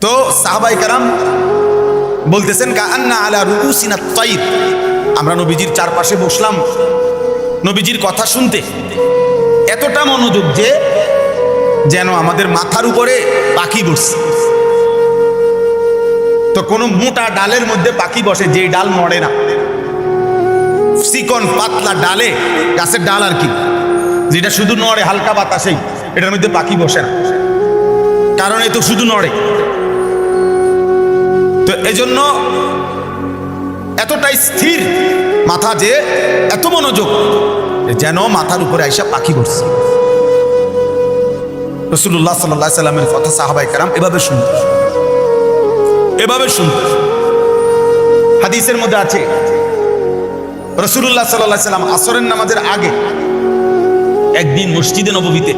তো সাহাবাই কারাম বলতেছেন কান্না আলা রুসিনা তাইর আমরা নবীজির চারপাশে বসলাম। নবীজির কথা শুনতে এতটা মনোযোগ যে যেন আমাদের মাথার উপরে পাখি বসছে। তো কোনো মোটা ডালের মধ্যে পাখি বসে যে ডাল মরে না। চিকন, পাতলা ডালে গাছের ডাল আর কি? যেটা শুধু নড়ে, হালকা বাতাসেই। এটার মধ্যে পাখি বসে না। কারণ এ তো শুধু নড়ে। তো এজন্য এতটাই স্থির মাথা যে এত মনোযোগ যেন মাথার উপরে আইসা পাখি বসছে রসুল্লাহ সাল্লাহ সাল্লামের কথা সাহাবাই কারাম এভাবে শুনত। এভাবে শুনত। হাদিসের মধ্যে আছে রসুল্লাহ সাল্লাহ সাল্লাম আসরের নামাজের আগে একদিন মসজিদে নবমীতে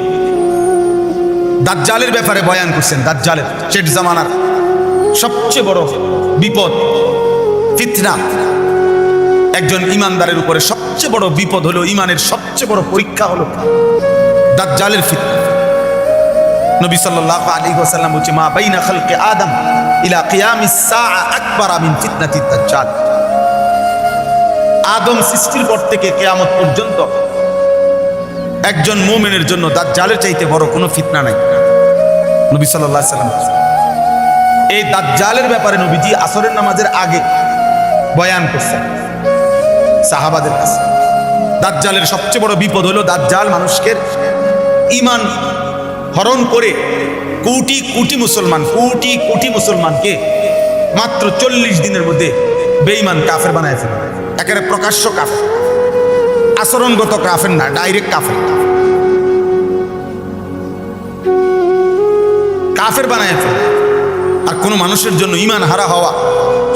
দাজ্জালের ব্যাপারে বয়ান করছেন, দাজ্জালের শেঠ জামানার সবচেয়ে বড় বিপদ, ফিতনা। একজন ইমানদারের উপরে সবচেয়ে বড় বিপদ হলো ইমানের সবচেয়ে বড় পরীক্ষা হলো দাজ্জালের ফিতনা। নবী সাল্লাল্লাহু আলাইহি ওয়াসাল্লাম বলছে, মা বাইনা খালকে আদম ইলা কিয়ামিস সাআ আকবার মিন ফিতনাতিদ দাজ্জাল। আদম সৃষ্টির পর থেকে কিয়ামত পর্যন্ত একজন মুমিনের জন্য দাজ্জালের চাইতে বড় কোনো ফিতনা নাই। নবী সাল্লাল্লাহু আলাইহি সাল্লাম এই দাজ্জালের ব্যাপারে নবীজি আসরের নামাজের আগে বয়ান করছেন সাহাবাদের কাছে। দাজ্জালের সবচেয়ে বড় বিপদ হলো দাজ্জাল মানুষকে ইমান হরণ করে কোটি কোটি মুসলমান, কোটি কোটি মুসলমানকে মাত্র চল্লিশ দিনের মধ্যে বেঈমান কাফের বানায় ফেলে। একেবারে প্রকাশ্য কাফের। আচরণগত কাফের না ডাইরেক্ট কাফের। কাফের বানায় ফেলে। কোনো মানুষের জন্য ইমান হারা হওয়া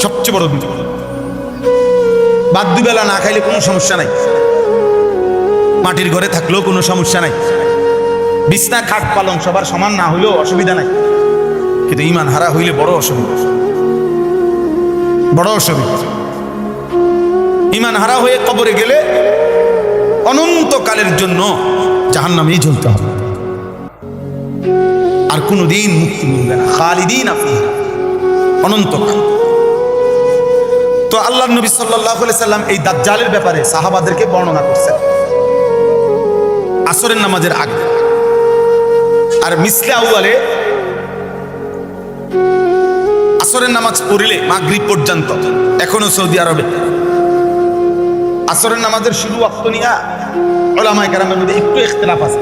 সবচেয়ে বড় বিপদ বাদ দুবেলা না খাইলে কোনো সমস্যা নাই। মাটির ঘরে থাকলেও কোনো সমস্যা নাই। বিছনা, খাট, পালং সবার সমান না হইলেও অসুবিধা নাই। কিন্তু ইমান হারা হইলে বড় অসুবিধা। বড় অসুবিধা। ইমান হারা হয়ে কবরে গেলে অনন্তকালের জন্য জাহান্নামেই ঝুলতে হবে। আর কোনো দিন মুক্তি মিলবে না। খালিদিন আপনি অনন্তকাল। তো আল্লাহ নবী সাল্লাম এই দাজ্জালের ব্যাপারে সাহাবাদেরকে বর্ণনা করছেন। আসরের নামাজের আগে। আর মিসলে আউয়ালে আসরের নামাজ পড়িলে মাগরিব পর্যন্ত, এখনও সৌদি আরবে। আসরের নামাজের শুরু অক্ত নিয়া ওলামাই কারামের মধ্যে একটু ইখতলাফ আছে।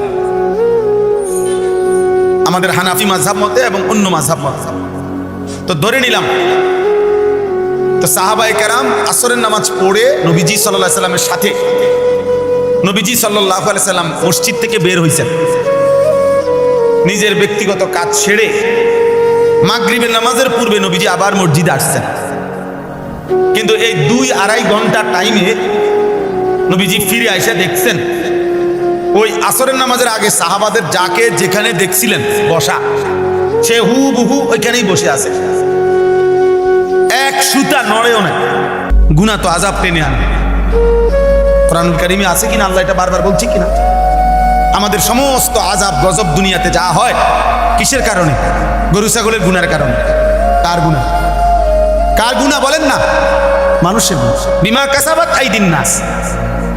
আমাদের হানাফি মাঝহাব মতে এবং অন্য মাঝহাব মতে। তো ধরে নিলাম। তো সাহাবাই কারাম আসরের নামাজ পড়ে নবীজি সাল্লাহ সাল্লামের সাথে নবীজি সাল্লাহ সাল্লাম মসজিদ থেকে বের হয়েছেন নিজের ব্যক্তিগত কাজ ছেড়ে মাগরিবের নামাজের পূর্বে নবীজি আবার মসজিদে আসছেন। কিন্তু এই দুই আড়াই ঘণ্টা টাইমে নবীজি ফিরে এসে দেখছেন, ওই আসরের নামাজের আগে সাহাবাদের যাকে যেখানে দেখছিলেন বসা, সে হু বহু ওইখানেই বসে আছে। সুতা নড়েও না। গুনা তো আজাব টেনে আনে কোরআনুল কারিমে আছে কিনা আল্লাহ এটা বারবার বলছি কিনা? আমাদের সমস্ত আজাব গজব দুনিয়াতে যা হয়, কিসের কারণে? গরু, ছাগলের গুনার কারণে। কার গুণা কার গুণা বলেন না? মানুষের গুণা। বিমা কাসাবাত আইদিন নাস।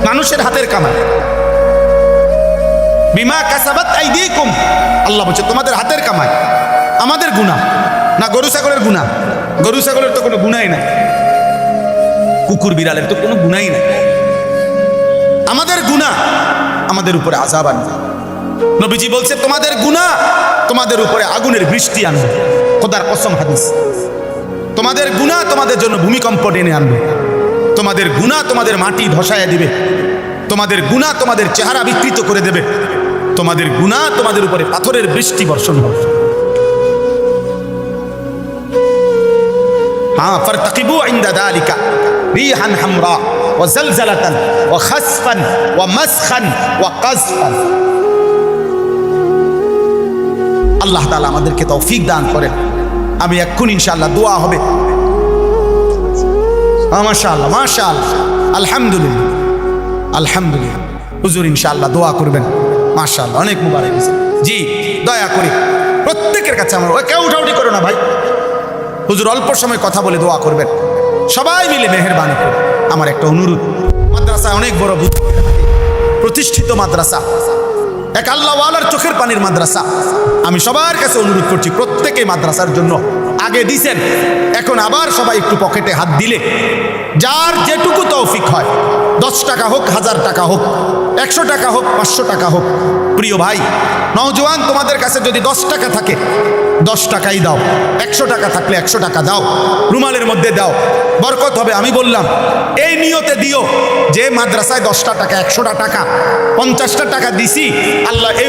মানুষের হাতের কামাই বিমা কাসাবাত আইদিকুম। আল্লাহ বলছে, তোমাদের হাতের কামাই আমাদের গুণা না গরু, ছাগলের গুণা গরু, ছাগলের তো কোনো গুণাই নাই। কুকুর, বিড়ালের তো কোনো গুণাই নাই। আমাদের গুণা আমাদের উপরে আজাব আনবে। নবীজি বলছে, তোমাদের গুণা তোমাদের উপরে আগুনের বৃষ্টি আনবে। খোদার কসম হাদিস। তোমাদের গুণা তোমাদের জন্য ভূমিকম্প টেনে আনবে। তোমাদের গুণা তোমাদের মাটি ধসায় দিবে। তোমাদের গুণা তোমাদের চেহারা বিকৃত করে দেবে। তোমাদের গুণা তোমাদের উপরে পাথরের বৃষ্টি বর্ষণ হবে। হ্যাঁ ফারতাকিবু ইনদা দালিকা, রিহান হামরা, ওয়া জালজালাতান, ওয়া খাসফান, ওয়া মাসখান, ওয়া কাযফান আল্লাহ তাআলা আমাদেরকে তৌফিক দান করেন। আমি এক্ষুনি ইনশাআল্লাহ দোয়া হবে। মাশাআল্লাহ মাশাআল্লাহ। আলহামদুলিল্লাহ। আলহামদুলিল্লাহ। হুজুর ইনশাআল্লাহ দোয়া করবেন। মাশাআল্লাহ, অনেক মুবারক। জি, দয়া করে। প্রত্যেকের কাছে আমার কেউ উঠাউটি করো না ভাই। হুজুর অল্প সময় কথা বলে দোয়া করবেন। সবাই মিলে মেহরবানি আমার একটা অনুরোধ মাদ্রাসা অনেক বড় বুদ্ধি প্রতিষ্ঠিত মাদ্রাসা, এক আল্লাহওয়ালার চোখের পানির মাদ্রাসা। আমি সবার কাছে অনুরোধ করছি প্রত্যেকে মাদ্রাসার জন্য আগে দিছেন। এখন আবার সবাই একটু পকেটে হাত দিলে। যার যেটুকু তৌফিক হয়, দশ টাকা হোক, হাজার টাকা হোক, একশো টাকা হোক, পাঁচশো টাকা হোক। প্রিয় ভাই, নওজোয়ান, তোমাদের কাছে যদি দশ টাকা থাকে, দশ টাকাই দাও। একশো টাকা থাকলে একশো টাকা দাও। রুমালের মধ্যে দাও। বরকত হবে, আমি বললাম, এই নিয়তে দিও। যে মাদ্রাসায় দশটা টাকা, একশোটা টাকা, পঞ্চাশটা টাকা দিছি, আল্লাহ এই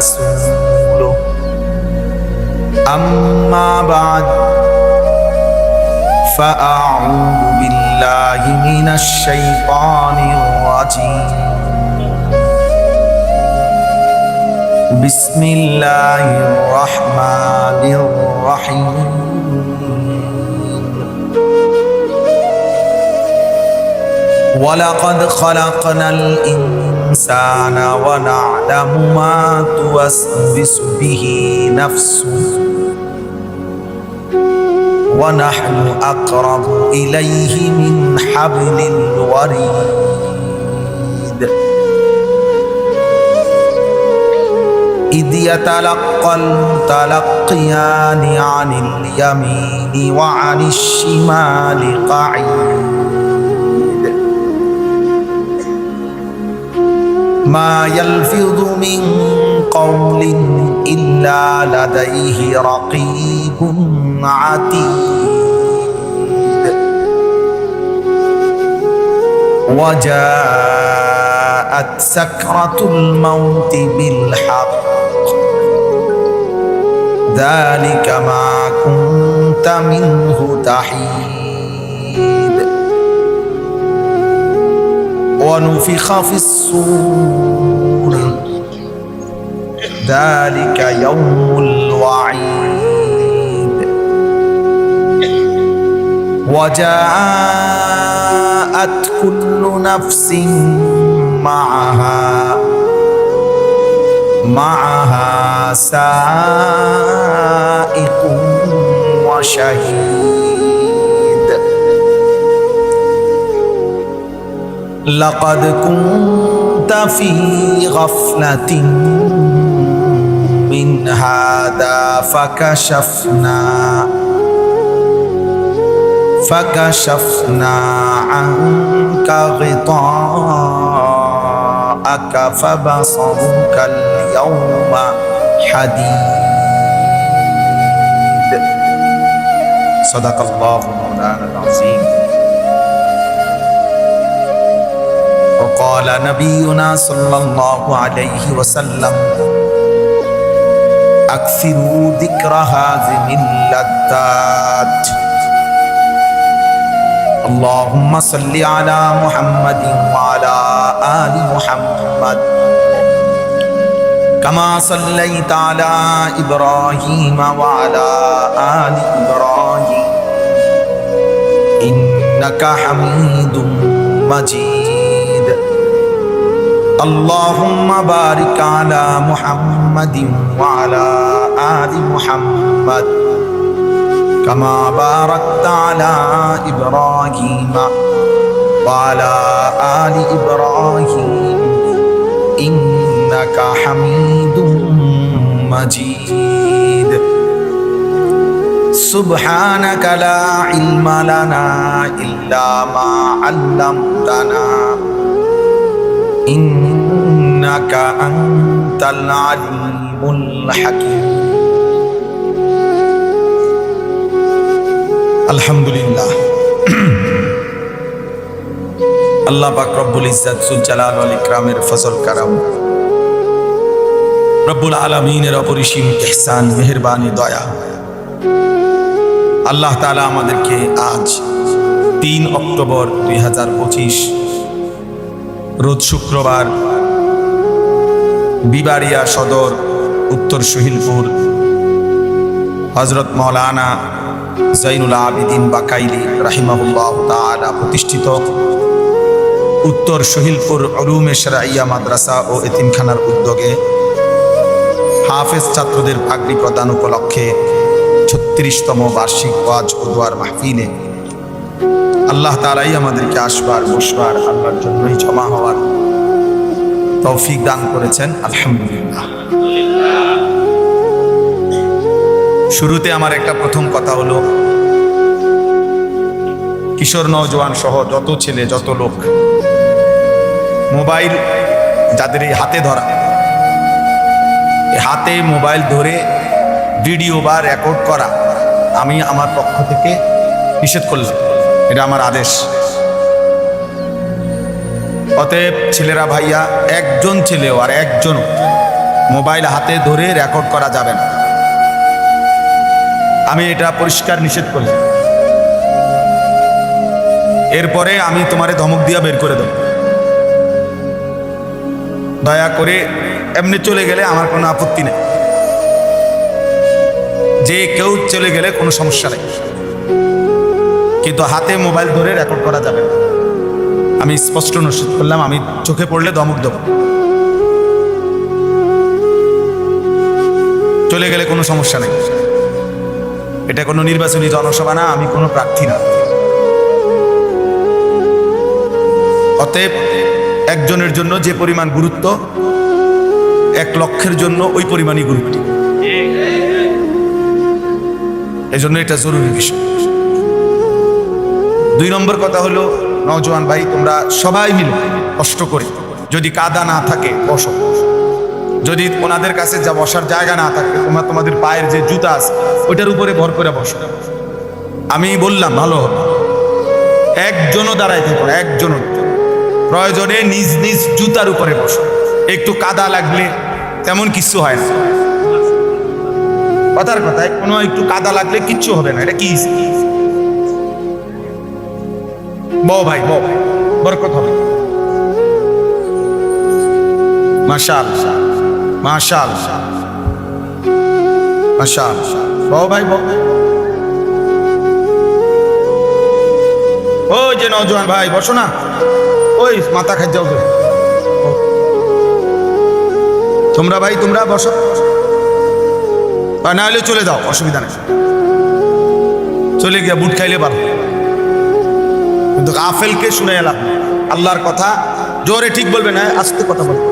ورسوله أما بعد فأعوذ بالله من الشيطان الرجيم بسم الله الرحمن الرحيم ولقد خلقنا الإنسان ونعلم ما توسوس به نفسه. ونحن أقرب إليه من حبل الوريد. إذ يتلقى المتلقيان عن اليمين وعن الشمال قعيد. ما يلفظ من قول إلا لديه رقيب عتيد. وجاءت سكرة الموت بالحق. ذلك ما كنت منه تحيد. ونفخ في الصور ذلك يوم الوعيد. وجاءت كل نفس معها معها سائق وشهيد. لقد كنت في غفلة من هذا فكشفنا فكشفنا عنك غطاءك فبصرك اليوم حديد. صدق الله مولانا العظيم. وقال نبينا صلى الله عليه وسلم أكثروا ذكر هذه اللذات. اللهم صل على محمد وعلى آل محمد. كما صليت على إبراهيم وعلى آل إبراهيم إنك حميد مجيد. اللهم بارك على محمد وعلى آل محمد كما باركت على إبراهيم وعلى آل إبراهيم إنك حميد مجيد سبحانك لا علم لنا إلا ما علمتنا ইন্নাকা আনতাল আলিমুল হাকিম আলহামদুলিল্লাহ। আল্লাহ পাক রব্বুল ইজ্জাত সুজালাল আল ইকরামের ফজল কারাম। রব্বুল আলমিনের অপরিসীম ইহসান, মেহরবানি, দয়া। আল্লাহ তালা আমাদেরকে আজ তিন অক্টোবর দুই হাজার পঁচিশ, রোজ শুক্রবার বিবাড়িয়া সদর, উত্তর সহিলপুর। হজরত মৌলানা জাইনুল আবিদিন বাকাইলি রাহিমাহুল্লাহ তাআলা প্রতিষ্ঠিত। উত্তর সহিলপুর অলুমে সেরাইয়া মাদ্রাসা ও এতিমখানার উদ্যোগে হাফেজ ছাত্রদের পাগড়ি প্রদান উপলক্ষে ছত্রিশতম বার্ষিক ওয়াজ ও দোয়ার মাহফিলে আল্লাহ তালাই আমাদেরকে আসবার, বসবার, আল্লাহর জন্যই জমা হওয়ার তৌফিক দান করেছেন, আলহামদুলিল্লাহ। শুরুতে আমার একটা প্রথম কথা হলো, কিশোর নওজোয়ান সহ যত ছেলে, যত লোক, মোবাইল যাদের এই হাতে ধরা হাতে মোবাইল ধরে ভিডিও বা রেকর্ড করা, আমি আমার পক্ষ থেকে নিষেধ করলাম। এটা আমার আদেশ। অতএব ছেলেরা ভাইয়া, একজন ছেলেও আর একজন মোবাইল হাতে ধরে রেকর্ড করা যাবে না। আমি এটা পরিষ্কার নিষেধ করলাম এরপরে আমি তোমারে ধমক দিয়া বের করে দেব। দয়া করে এমনি চলে গেলে আমার কোনো আপত্তি নেই। যে কেউ চলে গেলে কোনো সমস্যা নেই। কিন্তু হাতে মোবাইল ধরে রেকর্ড করা যাবে না। আমি স্পষ্ট নিশ্চিত করলাম, আমি চোখে পড়লে দমক দেব। চলে গেলে কোনো সমস্যা নেই। এটা কোনো নির্বাচনী জনসভা না, আমি কোনো প্রার্থী না। অতএব একজনের জন্য যে পরিমাণ গুরুত্ব, এক লক্ষের জন্য ওই পরিমাণই গুরুত্ব। এজন্য এটা জরুরি বিষয়। দুই নম্বর কথা হলো নওজোয়ান ভাই, তোমরা সবাই মিলে কষ্ট করে যদি কাদা না থাকে, বসো। যদি ওনাদের কাছে যা বসার জায়গা না থাকে, তোমরা তোমাদের পায়ের যে জুতা আছে, ওইটার উপরে ভর করে বসো। আমি বললাম, ভালো হবে। একজনও দাঁড়াই থাকো একজনও প্রয়োজনে নিজ নিজ জুতার উপরে বসো। একটু কাদা লাগলে তেমন কিছু হয় না। কথার কথায় কোনো একটু কাদা লাগলে কিচ্ছু হবে না। এটা কি? বউ ভাই বউ বরকত হবে। মাশাল মাশাল মাশাল। বউ ভাই বউ ওই যে নজওয়ান ভাই, বসো না। ওই মাথা খাই যাও। তোমরা ভাই, তোমরা বসো। বা না হলে চলে যাও, অসুবিধা নেই। চলে গিয়া বুট খাইলে পারো কিন্তু আফেলকে শুনে এলাম? আল্লাহর কথা। জোরে ঠিক বলবে না, আস্তে কথা বলবে।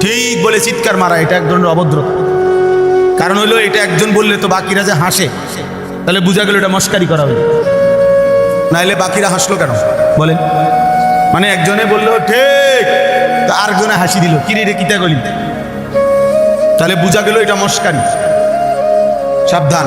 ঠিক বলে চিৎকার মারা, এটা এক ধরনের অভদ্র। কারণ হইল, এটা একজন বললে তো বাকিরা যে হাসে। তাহলে বোঝা গেল এটা মস্কারি করা হলো নাইলে বাকিরা হাসলো কেন? বলেন। মানে একজনে বলল, ঠিক। তা আরেকজনে হাসি দিল কিরে রে কিতা গলি তাহলে বোঝা গেল এটা মস্কারি। সাবধান।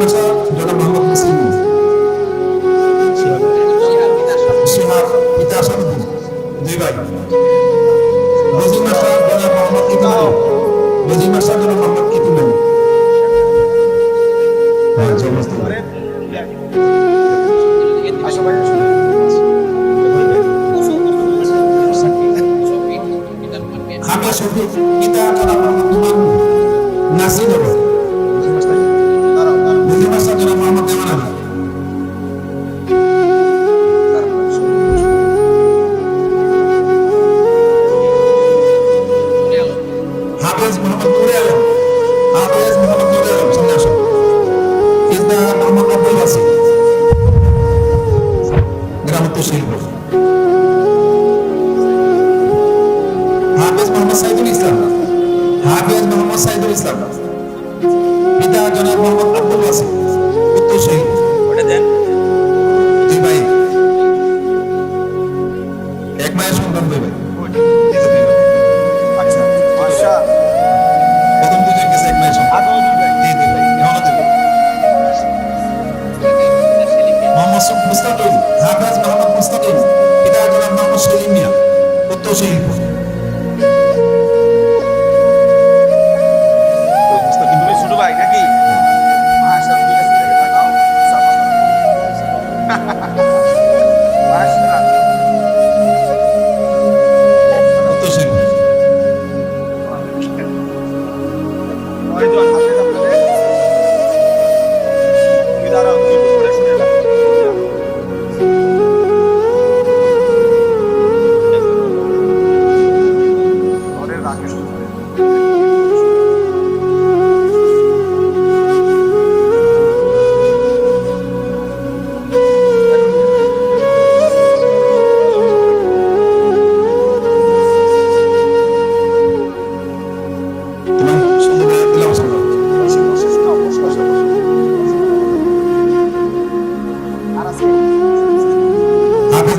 মাস্টার জনাব মোহাম্মদ মিয়া শিহাব পিতা আসামুদ্দিন দুই ভাই মাস্টার জনাব মোহাম্মদ রোজিং মাস্টার জনাব মোহাম্মদ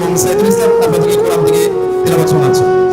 মোহাম্মদ সাইদুল ইসলাম আপনাদেরকে কোরআন থেকে তেলাবাদ শোনাচ্ছে